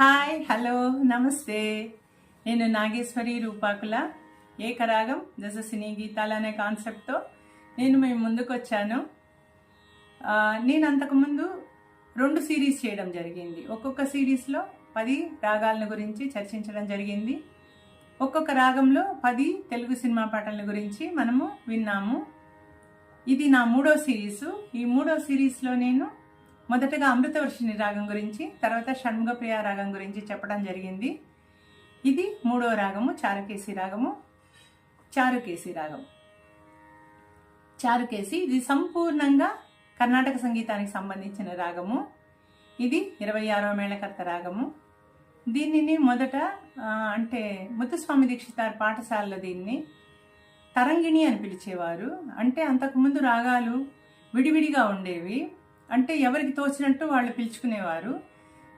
Hi hello నమస్తే. నేను నాగేశ్వరి రూపాకుల ఏకరాగం దశ సినీ గీతాలు అనే కాన్సెప్ట్తో నేను మేము ముందుకు వచ్చాను నేను అంతకుముందు రెండు సిరీస్ చేయడం జరిగింది. ఒక్కొక్క సిరీస్లో పది రాగాలను గురించి చర్చించడం జరిగింది. ఒక్కొక్క రాగంలో పది తెలుగు సినిమా పాటల గురించి మనము విన్నాము. ఇది నా మూడో సిరీసు. ఈ మూడో సిరీస్లో నేను మొదటగా అమృతవర్షిణి రాగం గురించి తర్వాత షణ్ముఖప్రియ రాగం గురించి చెప్పడం జరిగింది. ఇది మూడో రాగము చారుకేసి రాగము. చారుకేసి రాగం. చారుకేసి ఇది సంపూర్ణంగా కర్ణాటక సంగీతానికి సంబంధించిన రాగము. ఇది ఇరవై ఆరో మేళకర్త రాగము. దీనిని మొదట అంటే ముత్తుస్వామి దీక్షితార్ పాఠశాలలో దీన్ని తరంగిణి అని పిలిచేవారు. అంటే అంతకుముందు రాగాలు విడివిడిగా ఉండేవి. అంటే ఎవరికి తోచినట్టు వాళ్ళు పిలుచుకునేవారు.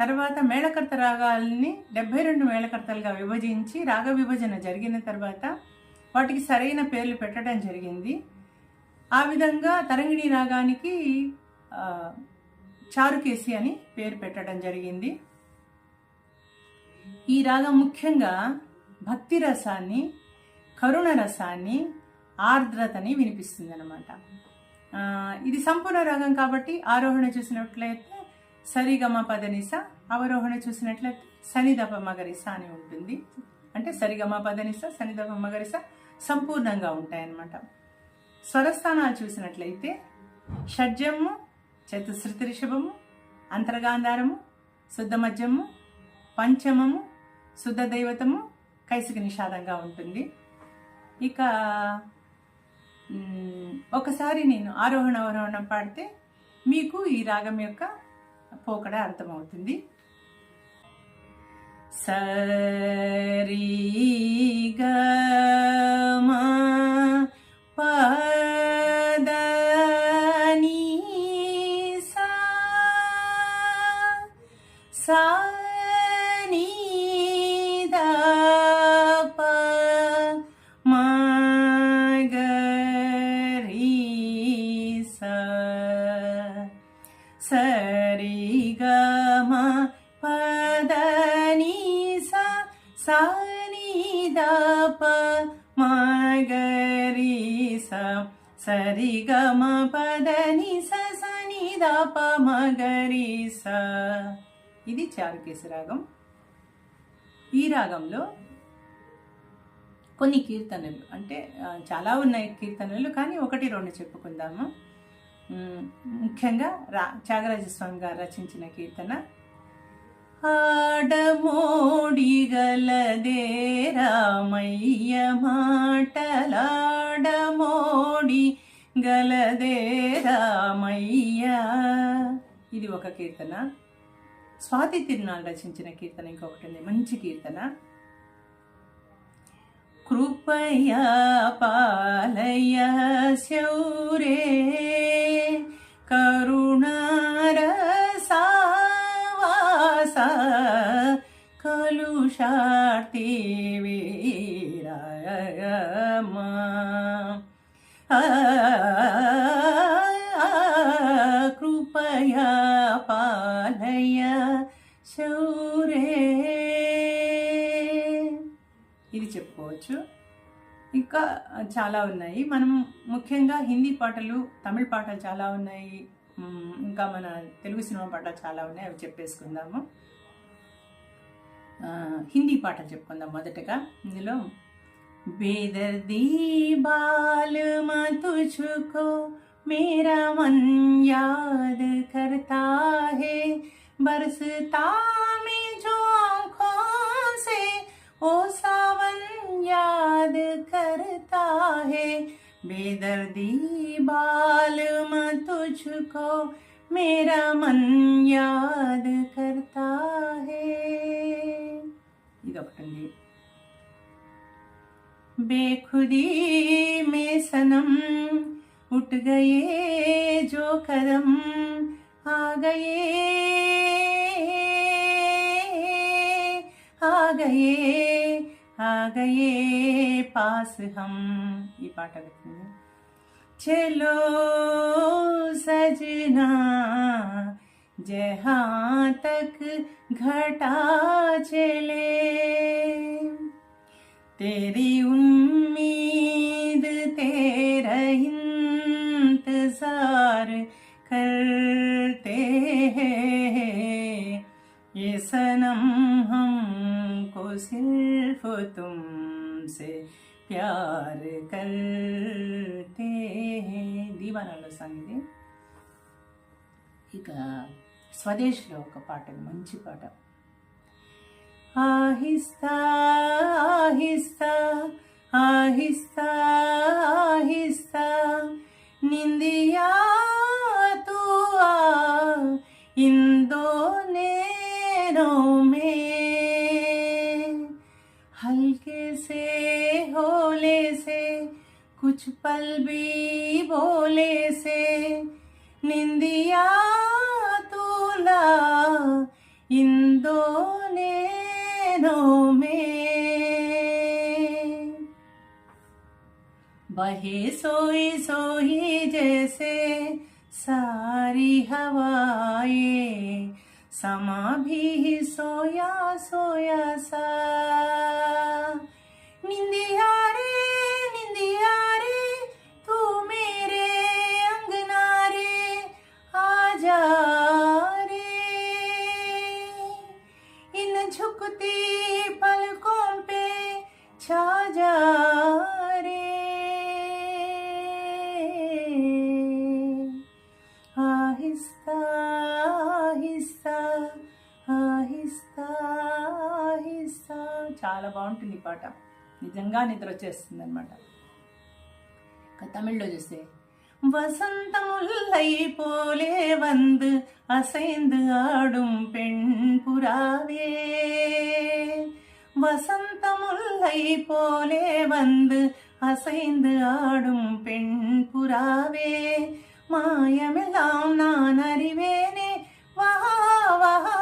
తర్వాత మేళకర్త రాగాల్ని డెబ్బై రెండు మేళకర్తలుగా విభజించి రాగ విభజన జరిగిన తర్వాత వాటికి సరైన పేర్లు పెట్టడం జరిగింది. ఆ విధంగా తరంగిణి రాగానికి చారుకేసి అని పేరు పెట్టడం జరిగింది. ఈ రాగం ముఖ్యంగా భక్తి రసాన్ని కరుణ రసాన్ని ఆర్ద్రతని వినిపిస్తుంది అనమాట ఇది సంపూర్ణ రాగం కాబట్టి ఆరోహణ చూసినట్లయితే సరిగమ పదనిస అవరోహణ చూసినట్లయితే సనిదప మగరిస అని ఉంటుంది. అంటే సరిగమ పదనిస సనిదప మగరిస సంపూర్ణంగా ఉంటాయన్నమాట. స్వరస్థానాలు చూసినట్లయితే షడ్జము చతుశ్రుతి రిషభము అంతర్గాంధారము శుద్ధ మధ్యము పంచమము శుద్ధ దైవతము కైసిక నిషాదంగా ఉంటుంది. ఇక ఒకసారి నేను ఆరోహణ అవరోహణం పాడితే మీకు ఈ రాగం యొక్క పోకడ అర్థమవుతుంది. సరిగా సరి గ మ పద ని స స ని ద ప మ గ రి స ఇది చారుకేశ రాగం. ఈ రాగంలో కొన్ని కీర్తనలు అంటే చాలా ఉన్నాయి కీర్తనలు కానీ ఒకటి రెండు చెప్పుకుందాము. ముఖ్యంగా రా త్యాగరాజస్వామి గారు రచించిన కీర్తన ఆడమోడిగలదే రామయ్య మాటలాడమోడి గలదే రామయ్య ఇది ఒక కీర్తన. స్వాతి తిరునాళ్ళు రచించిన కీర్తన ఇంకొకటి ఉంది మంచి కీర్తన. కృపయా పాలయ శౌరే కలుషార్తి వీరమా కృపయా పాలయ శౌరే. ఇది చెప్పుకోవచ్చు. ఇంకా చాలా ఉన్నాయి. మనం ముఖ్యంగా హిందీ పాటలు తమిళ పాటలు చాలా ఉన్నాయి. ఇంకా మన తెలుగు సినిమా పాటలు చాలా ఉన్నాయి. అవి చెప్పేసుకుందాము. హిందీ పాటలు చెప్పుకుందాం మొదటగా ఇందులో బేదర్దీ బాల్ तुझको मेरा मन याद करता है बरसता में जो आँखों से ओ सावन याद करता है बेदर्दी बाल तुझको मेरा मन याद करता है गवाली बेखुदी में सनम उठ गए जो करम आ गए आ गए आ गए पास हम। ये पाठ अगत चलो सजना जहाँ तक घटा चले। तेरी उम्मीद, तेरा इंतज़ार करते हैं। ये सनम हमको सिर्फ़ तुमसे प्यार करते हैं। दीवाना लो ने ಈಗ స్వదేశ్లో ఒక పాట ఇది మంచి పాట ఆహిస్తా ఆహిస్తా ఆహిస్తా ఆహిస్తా నిందియా तू आ इन दो नैनों में हल्के से होले से कुछ पल भी बोले से निंदिया बहे सोई सोई जैसे सारी हवाए। समा भी सोया सोया सा। చాలా బాగుంటుంది ఈ పాట నిజంగా నిద్ర వచ్చేస్తుంది అనమాట తమిళ్లో చూస్తే வசந்தமுல்லை போலே வந்து அசைந்து ஆடும் பெண் புறாவே வசந்தமுல்லை போலே வந்து அசைந்து ஆடும் பெண் புறாவே மாயமெல்லாம் நான் அறிவேனே வா வா ஓடிவா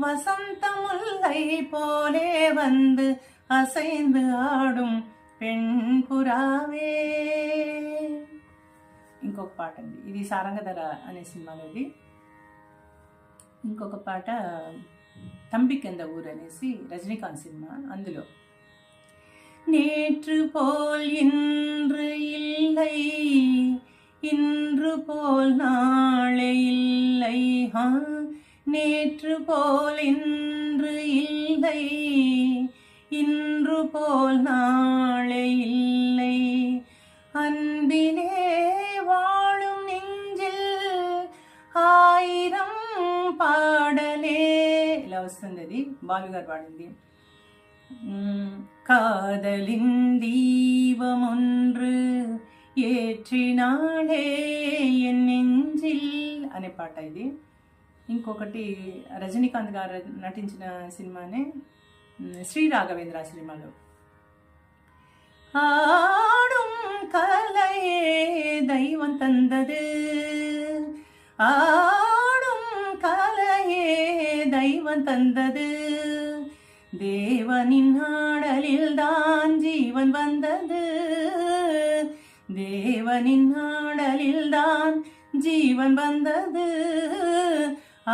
வசந்தமுல்லை போலே வந்து அசைந்து ஆடும் పెణ్ పురావే ఇంకొక పాట అండి ఇది సారంగధర అనే సినిమాలో ఇది ఇంకొక పాట తంబికెంద ఊరు అనేసి రజనీకాంత్ సినిమా అందులో நேற்று போல் இன்று இல்லை இன்று போல் நாளை இல்லை ஹா நேற்று போல் இன்று இல்லை இன்று போல் நாளை இல்லை. அன்பினே வாழும் நெஞ்சில் ஆயிரம் பாடலே. லவசந்ததி பாலுகார் பாடிந்தி. காதலின் தீபம் ஒன்று ஏற்றினாளே என் நெஞ்சில். அனை இது? ఇంకొకటి రజనీకాంత్ గారు నటించిన సినిమానే మ్, శ్రీ రాఘవేంద్ర సినిమాలో ஆடும் கலையே தெய்வம் தந்தது ஆடும் கலையே தெய்வம் தந்தது தேவனின் ஆடலில் தான் ஜீவன் வந்தது தேவனின் ஆடலில் தான் ஜீவன் வந்தது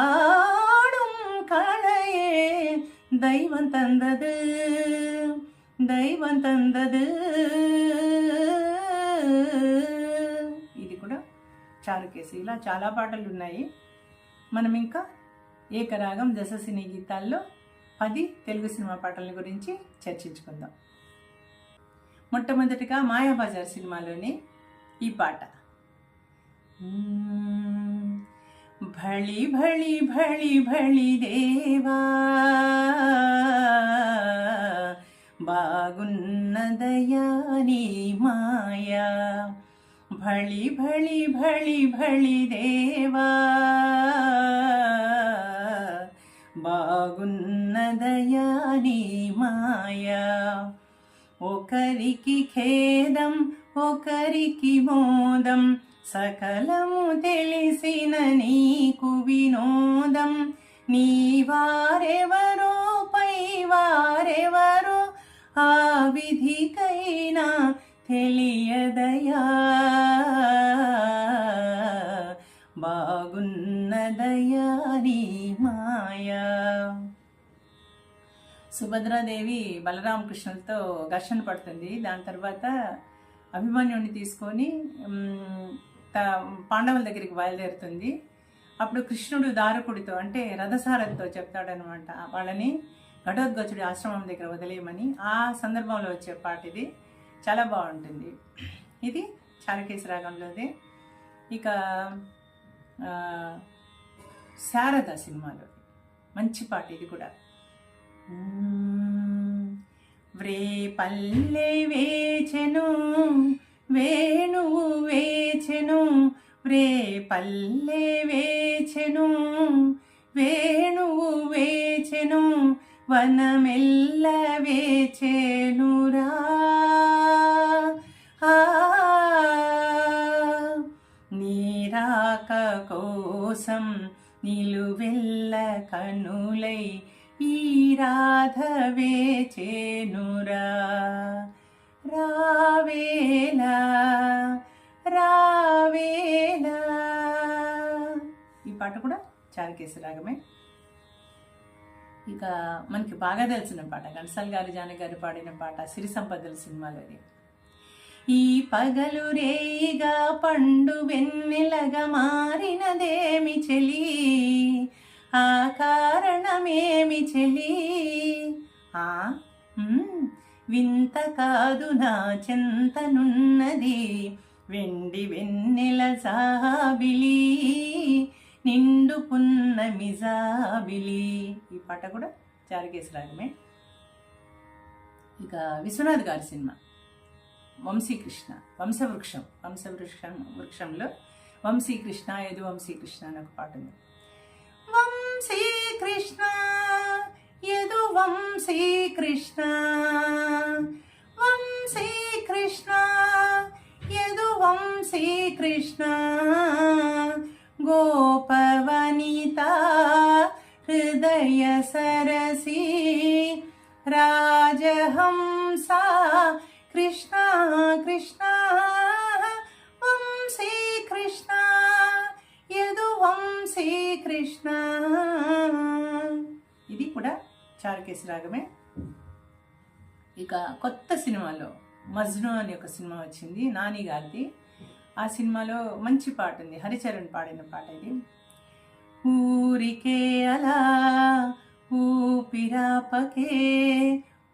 ஆடும் கலையே தெய்வம் தந்தது దైవం తందదు ఇది కూడా చారుకేసి ఇలా చాలా పాటలు ఉన్నాయి మనం ఇంకా ఏకరాగం దశ సినీ గీతాల్లో పది తెలుగు సినిమా పాటల గురించి చర్చించుకుందాం మొట్టమొదటిగా మాయాబజార్ సినిమాలోని ఈ పాట మ్మ్. భళి భళి భళి భళి దేవా బాగున్నదయా నీ మాయా భళి భళి భళి భళి దేవా బాగున్నదయా నీ మాయా ఒకరికి ఖేదం ఒకరికి మోదం సకలము తెలిసిన నీకు వినోదం. నీ వారెవరో పై వారెవరో ఆ విధికైనా తెలియదయా. బాగున్నదయా నీ మాయా. సుభద్రాదేవి బలరామకృష్ణులతో ఘర్షణ పడుతుంది. దాని తర్వాత అభిమన్యుడిని తీసుకొని పాండవుల దగ్గరికి బయలుదేరుతుంది. అప్పుడు కృష్ణుడు దారకుడితో అంటే రథసారథితో చెప్తాడనమాట వాళ్ళని ఘటోద్గచుడి ఆశ్రమం దగ్గర వదిలేయమని. ఆ సందర్భంలో వచ్చే పాట ఇది. చాలా బాగుంటుంది. ఇది చారకేశ రాగంలోది. ఇక శారద సినిమాలో మంచి పాట ఇది కూడా. వ్రే పల్లె వేచెను వేణువు వేచెను వ్రే పల్లె వేచెను. వేణువు వేచెను వనమెల్ల వేచెనురా. ఆ నీరాక కోసం నిలువెల్ల కనులై ఈ రాధ వేచెనురా. రావేలా రావేలా ఈ పాట కూడా చారుకేసి రాగమే ఇక మనకి బాగా తెలిసిన పాట ఘంటసాల గారి జాన గారు పాడిన పాట సిరి సంపదల సినిమాలోది ఈ పగలు రేయిగా పండు వెన్నెలగా మారినదేమి చెలి? ఆ కారణమేమి చెలి? ఆ? వింత కాదు నా చెంతనున్నది. వెండి వెన్నెల సాబిలి నిండు పున్నమి జాబిలి ఈ పాట కూడా చారుకేసి రాగమే ఇక విశ్వనాథ్ గారి సినిమా వంశీకృష్ణ వంశవృక్షం వంశవృక్షం వృక్షంలో వంశీకృష్ణ ఏదో వంశీకృష్ణ అని ఒక పాట ఉంది. వంశీకృష్ణ యదు వంశీ కృష్ణ వంశీ కృష్ణ యదు వంశీ కృష్ణ గోపవనిత హృదయ సరసి రాజహంస కృష్ణ కృష్ణ. వంశీ కృష్ణ యదు వంశీ కృష్ణ చారుకేసి రాగమే. ఇక కొత్త సినిమాలో మజ్ను అనే ఒక సినిమా వచ్చింది నాని గారిది. ఆ సినిమాలో మంచి పాట ఉంది హరిచరణ్ పాడిన పాట ఇది. ఊరికే అలా ఊపిరాపకే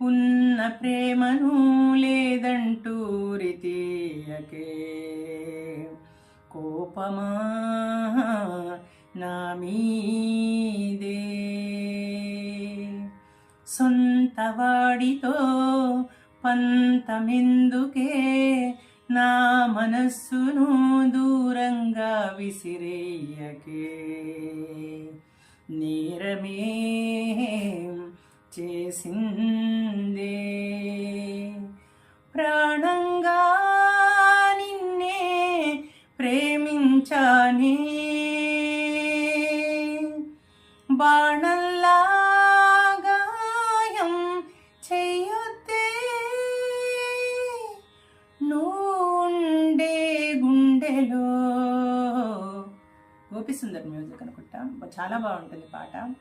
ఉన్న ప్రేమను లేదంటూరి తీయకే కోపమా నా మీదే? సొంత వాడితో పంతమెందుకే నా మనస్సును దూరంగా విసిరేయకే. నేరమే చేసిందే సుందర్ మ్యూజిక్ అనుకుంటా. చాలా బాగుంటుంది పాట.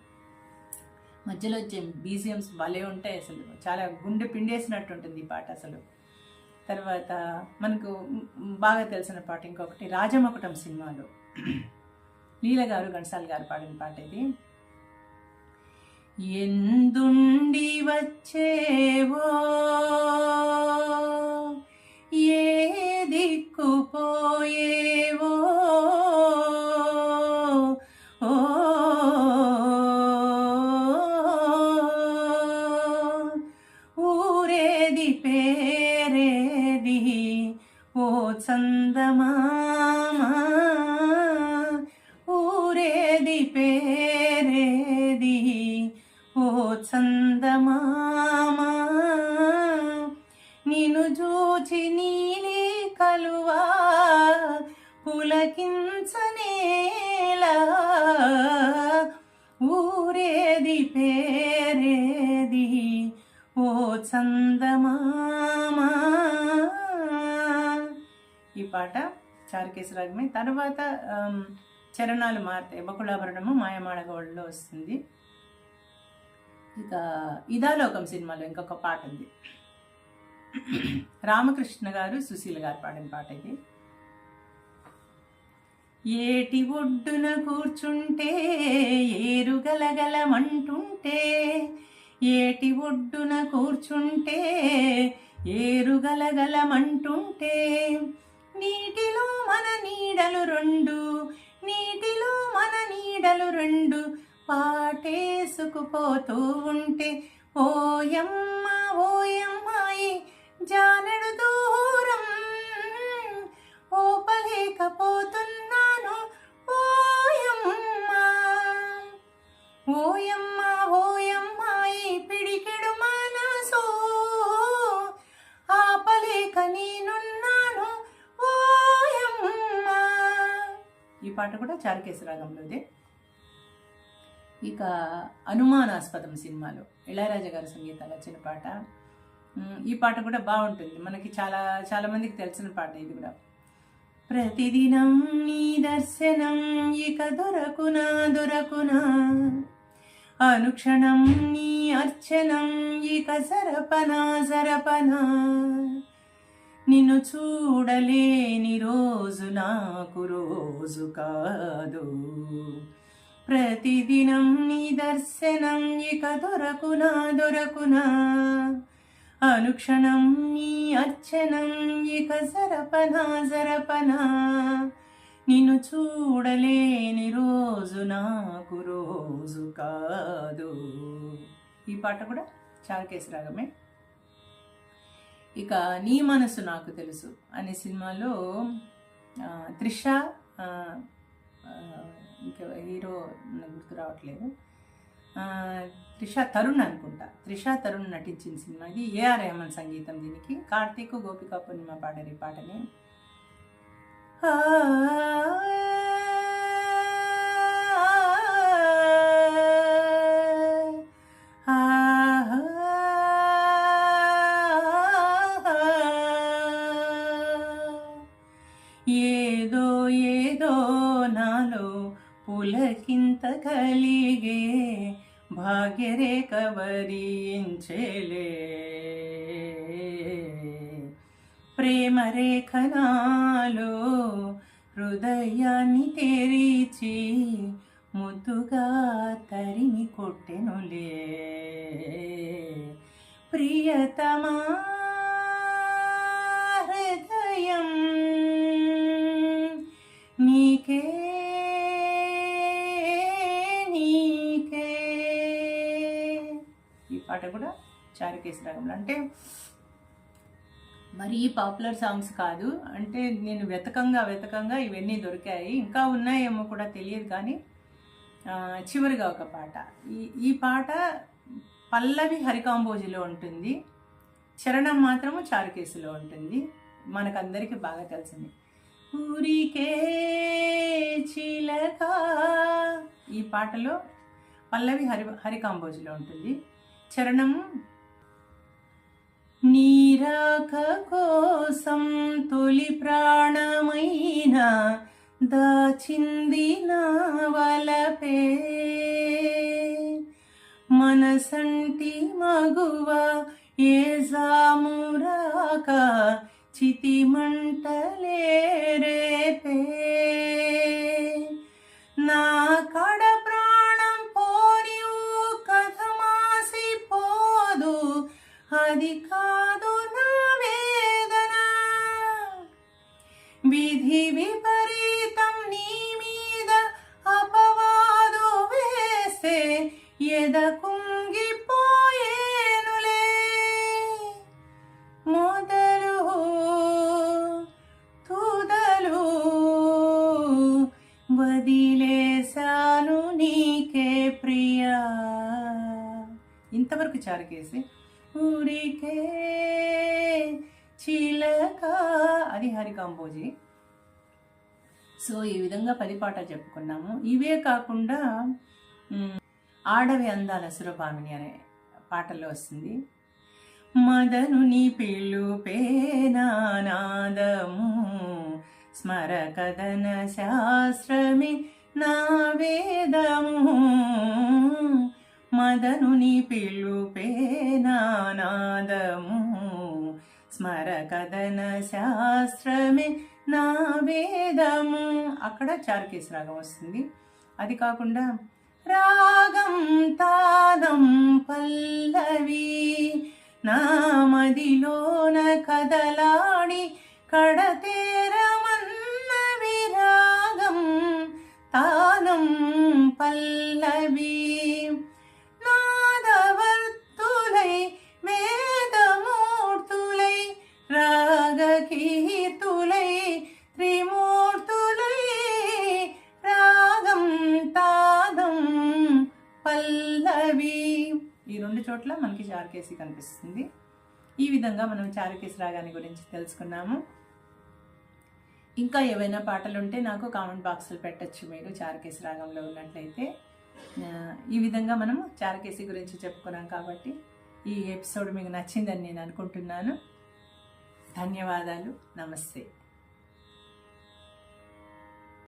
మధ్యలో వచ్చే బీజిఎమ్స్ భలే ఉంటాయి అసలు. చాలా గుండె పిండేసినట్టు ఉంటుంది ఈ పాట అసలు. తర్వాత మనకు బాగా తెలిసిన పాట ఇంకొకటి రాజమకుటం సినిమాలో. లీల గారు ఘంటసాల గారు పాడిన పాట ఇది. ఎందుండి వచ్చేవో ఏ దిక్కుపోయేవో కలువా? పులకించనేలా ఊరేది పేరేది? ఓ చందమామా. ఈ పాట చారుకేశ రాగమే తర్వాత చరణాలు మారుతాయి బకుళాభరణము మాయమాడగోళ్ళలో వస్తుంది. ఇక ఇదాలోకం సినిమాలో ఇంకొక పాట ఉంది. రామకృష్ణ గారు సుశీల గారు పాడిన పాట ఇది. ఏటి ఒడ్డున కూర్చుంటే ఏరుగలగలమంటుంటే ఏటి ఒడ్డున కూర్చుంటే ఏరుగలగలమంటుంటే నీటిలో మన నీడలు రెండు నీటిలో మన నీడలు రెండు పాటేసుకుపోతూ ఉంటే ఓయమ్మ ఓయమ్మాయి జానడు దూరం. ఓపలేకపోతున్నాను ఓయమ్మ. ఓయమ్మ ఈ పిడికెడు మనసు. ఆపలేక నేనున్నాను ఓయమ్మ. ఈ పాట కూడా చారుకేశ రాగంలోదే. ఇక అనుమానాస్పదం సినిమాలో. ఇళయరాజా గారి సంగీతాలు వచ్చిన పాట. ఈ పాట కూడా బాగుంటుంది. మనకి చాలా చాలా మందికి తెలిసిన పాట ఇది కూడా. ప్రతిదినం నీ దర్శనం ఇక దొరకునా దొరకునా? అనుక్షణం నీ అర్చనం ఇక సరపనా సరపనా నిన్ను చూడలేని రోజు నాకు రోజు కాదు. ప్రతిదినం నీ దర్శనం ఇక దొరకునా దొరకునా? అనుక్షణం నీ అర్చనం ఇక జరపనా జరపనా నిన్ను చూడలేని రోజు నాకు రోజు కాదు ఈ పాట కూడా చారుకేశ రాగమే ఇక నీ మనసు నాకు తెలుసు అనే సినిమాలో త్రిష ఇంకా హీరో నాకు గుర్తు రావట్లేదు. త్రిష తరుణ్ అనుకుంటా. త్రిష తరుణ్ నటించిన సినిమాకి ఏఆర్ రెహమాన్ సంగీతం దీనికి. కార్తీక్ గోపికా పూర్ణిమ పాడారు ఈ పాటని. ఏదో ఏదో నాలో పులకింత కలిగే కూడా చారుకేసి రాగంలో. అంటే మరీ పాపులర్ సాంగ్స్ కాదు. అంటే నేను వెతకంగా వెతకంగా ఇవన్నీ దొరికాయి. ఇంకా ఉన్నాయేమో కూడా తెలియదు కానీ చివరిగా ఒక పాట. ఈ ఈ పాట పల్లవి హరికాంబోజిలో ఉంటుంది. చరణం మాత్రము చారుకేసులో ఉంటుంది. మనకందరికీ బాగా తెలిసింది. ఊరికే చిలక ఈ పాటలో పల్లవి హరి హరికాంబోజిలో ఉంటుంది. చరణము నీరాక కోసం తొలి ప్రాణమైన దాచింది నా వలపే. మనసంటి మగువ ఏ జామురాక చితి మంటలే రేపే. విపరీతం నీ మీద అపవాదు వేస్తే ఎద కుంగిపోయేనులే మొదలు తుదలు వదిలేశాను నీకే ప్రియా. ఇంతవరకు చారుకేసి ఊరికే చిలక అది హరి కాంబోజీ సో ఈ విధంగా పరిపాట చెప్పుకున్నాము. ఇవే కాకుండా ఆడవి అందాల సురభామిని అనే పాటలో వస్తుంది. మదనుని పిలుపేనాదము స్మర కథన శాస్త్రమే నా వేదము. మదనుని పిలుపే నానాదము స్మర కథన శాస్త్రమే నా వేదము. అక్కడ చారుకేసి రాగం వస్తుంది. అది కాకుండా రాగం తానం పల్లవి నా మదిలోన కదలాడి కడతేరమన్న విరాగం తానం పల్లవి. చేసి కనిపిస్తుంది. ఈ విధంగా మనం చారుకేసి రాగాన్ని గురించి తెలుసుకున్నాము. ఇంకా ఏవైనా పాటలు ఉంటే నాకు కామెంట్ బాక్స్లో పెట్టచ్చు మీరు చారుకేసి రాగంలో ఉన్నట్లయితే. ఈ విధంగా మనము చారుకేసి గురించి చెప్పుకున్నాం కాబట్టి ఈ ఎపిసోడ్ మీకు నచ్చిందని నేను అనుకుంటున్నాను. ధన్యవాదాలు. నమస్తే.